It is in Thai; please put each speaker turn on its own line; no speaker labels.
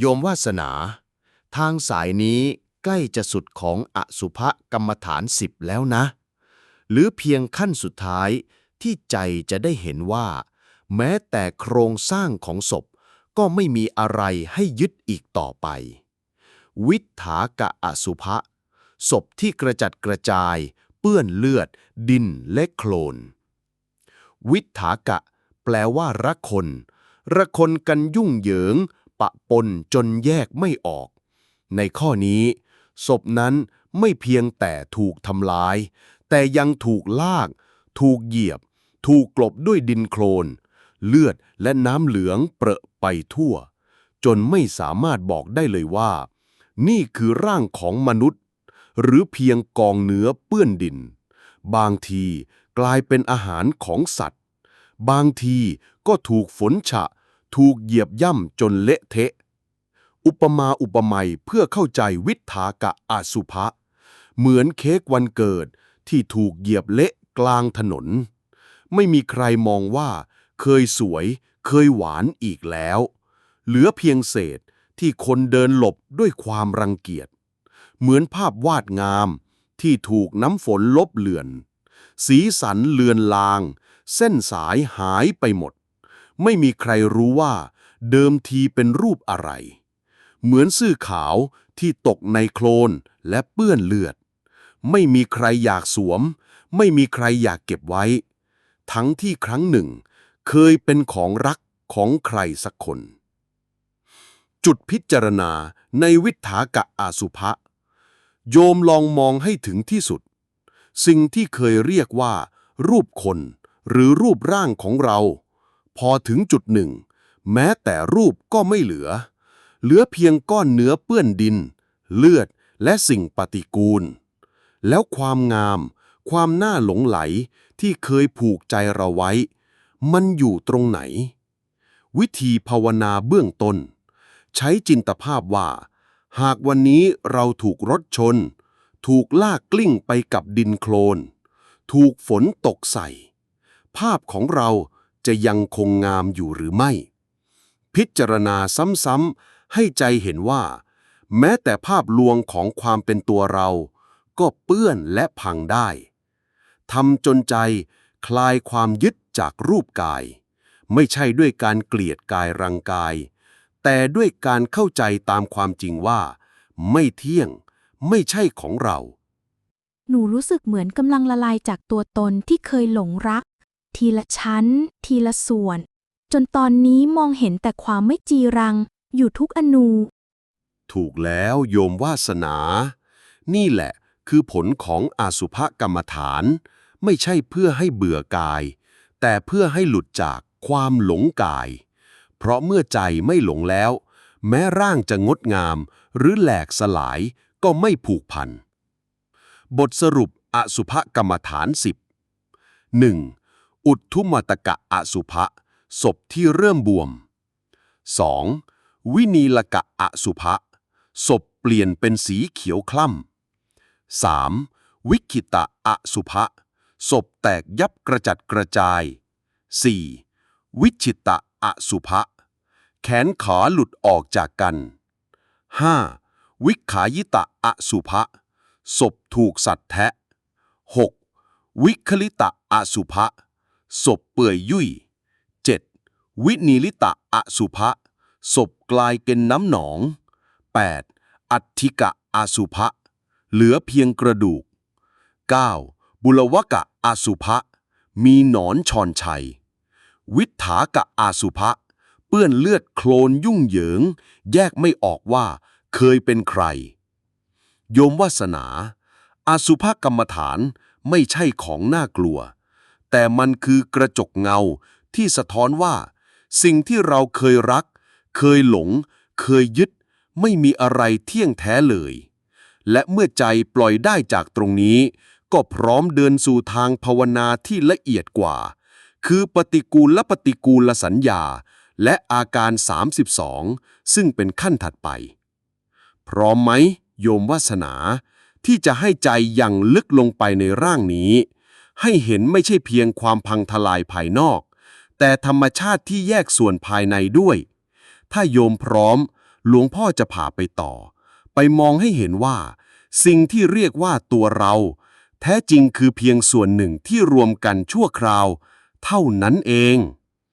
โยมวาสนา ทางสายนี้ใกล้จะสุดของอสุภกรรมฐานสิบแล้วนะ หรือเพียงขั้นสุดท้ายที่ใจจะได้เห็นว่า แม้แต่โครงสร้างของศพก็ไม่มีอะไรให้ยึดอีกต่อไป วิถากะอสุภะศพที่กระจัดกระจาย เปื้อนเลือด ดินและโคลน วิถากะ แปลว่ารักคน ระคนกันยุ่งเหยิง ปะปนจนแยกไม่ออก ในข้อนี้ ศพนั้นไม่เพียงแต่ถูกทำลาย แต่ยังถูกลาก ถูกเหยียบ ถูกกลบด้วยดินโคลน เลือดและน้ำเหลืองเปรอะไปทั่ว จนไม่สามารถบอกได้เลยว่า นี่คือร่างของมนุษย์ หรือเพียงกองเนื้อเปื้อนดิน บางทีกลายเป็นอาหารของสัตว์ บางทีก็ถูกฝนฉะ ถูกเหยียบย่ำจนเละเทะ อุปมาอุปไมยเพื่อเข้าใจวิถากะอาสุภะ เหมือนเค้กวันเกิดที่ถูกเหยียบเละกลางถนน ไม่มีใครมองว่า เคยสวย เคยหวานอีกแล้ว เหลือเพียงเศษที่คนเดินหลบด้วยความรังเกียจ เหมือนภาพวาดงามที่ถูกน้ำฝนลบเลือน สีสันเลือนลาง เส้นสายหายไปหมด ไม่มีใครรู้ว่า เดิมทีเป็นรูปอะไร เหมือนซื่อขาวที่ตกในโคลนและเปื้อนเลือด ไม่มีใครอยากสวม ไม่มีใครอยากเก็บไว้ ทั้งที่ครั้งหนึ่ง เคยเป็นของรักของใครสักคน จุดพิจารณาในวิถากะอาสุภะโยมลองมองให้ถึงที่สุด สิ่งที่เคยเรียกว่า รูปคนหรือรูปร่างของเรา พอถึงจุดหนึ่ง แม้แต่รูปก็ไม่เหลือ เหลือเพียงก้อนเนื้อเปื้อนดิน เลือดและสิ่งปฏิกูล แล้วความงาม ความน่าหลงไหลที่เคยผูกใจเราไว้ มันอยู่ตรงไหน วิธีภาวนาเบื้องต้น ใช้จินตภาพว่า หากวันนี้เราถูกรถชน ถูกลากกลิ้งไปกับดินโคลน ถูกฝนตกใส่ ภาพของเรา จะยังคงงามอยู่หรือไม่ พิจารณาซ้ำๆให้ใจเห็นว่า แม้แต่ภาพลวงของความเป็นตัวเรา ก็เปื้อนและพังได้ทำจนใจคลายความยึดจากรูปกาย ไม่ใช่ด้วยการเกลียดกายรังกาย แต่ด้วยการเข้าใจตามความจริงว่า ไม่เที่ยง ไม่ใช่ของเรา
หนูรู้สึกเหมือนกำลังละลายจากตัวตนที่เคยหลงรัก ทีละชั้น ทีละส่วน จนตอนนี้มองเห็นแต่ความไม่จีรัง อยู่ทุกอนู
ถูกแล้วโยมวาสนา นี่แหละคือผลของอาสุภกรรมฐาน ไม่ใช่เพื่อให้เบื่อกาย แต่เพื่อให้หลุดจากความหลงกาย เพราะเมื่อใจไม่หลงแล้ว แม้ร่างจะงดงาม หรือแหลกสลายก็ไม่ผูกพัน บทสรุปอสุภกรรมฐานสิบ 1. อุดทุมตกะอสุภะศพที่เริ่มบวม 2. วินีลกะอสุภะศพเปลี่ยนเป็นสีเขียวคล้ำ 3. วิคิตะอสุภะศพแตกยับกระจัดกระจาย 4. วิชิตะอสุภะแขนขาหลุดออกจากกัน 5. วิขายิตะอสุภะศพถูกสัตว์แทะ 6. วิคลิตะอสุภะ ศพเปื่อยยุ่ย 7. วินิลิตะอสุภะศพกลายเป็นน้ำหนอง 8. อัติกะอสุภะเหลือเพียงกระดูก 9. บุลวกะอสุภะมีหนอนชอนชัย วิถากะอาสุภะเปื้อนเลือดโคลนยุ่งเหยิง แยกไม่ออกว่าเคยเป็นใคร โยมวาสนา อาสุภกรรมฐานไม่ใช่ของน่ากลัว แต่มันคือกระจกเงาที่สะท้อนว่า สิ่งที่เราเคยรัก เคยหลง เคยยึด ไม่มีอะไรเที่ยงแท้เลย และเมื่อใจปล่อยได้จากตรงนี้ ก็พร้อมเดินสู่ทางภาวนาที่ละเอียดกว่า คือปฏิกูลและปฏิกูลสัญญา และอาการ 32 ซึ่งเป็นขั้นถัดไป พร้อมไหม โยมวาสนา ที่จะให้ใจยังลึกลงไปในร่างนี้ ให้เห็นไม่ใช่เพียงความพังทลายภายนอก แต่ธรรมชาติที่แยกส่วนภายในด้วย ถ้าโยมพร้อม หลวงพ่อจะพาไปต่อ ไปมองให้เห็นว่า สิ่งที่เรียกว่าตัวเรา แท้จริงคือเพียงส่วนหนึ่งที่รวมกันชั่วคราว เท่านั้นเอง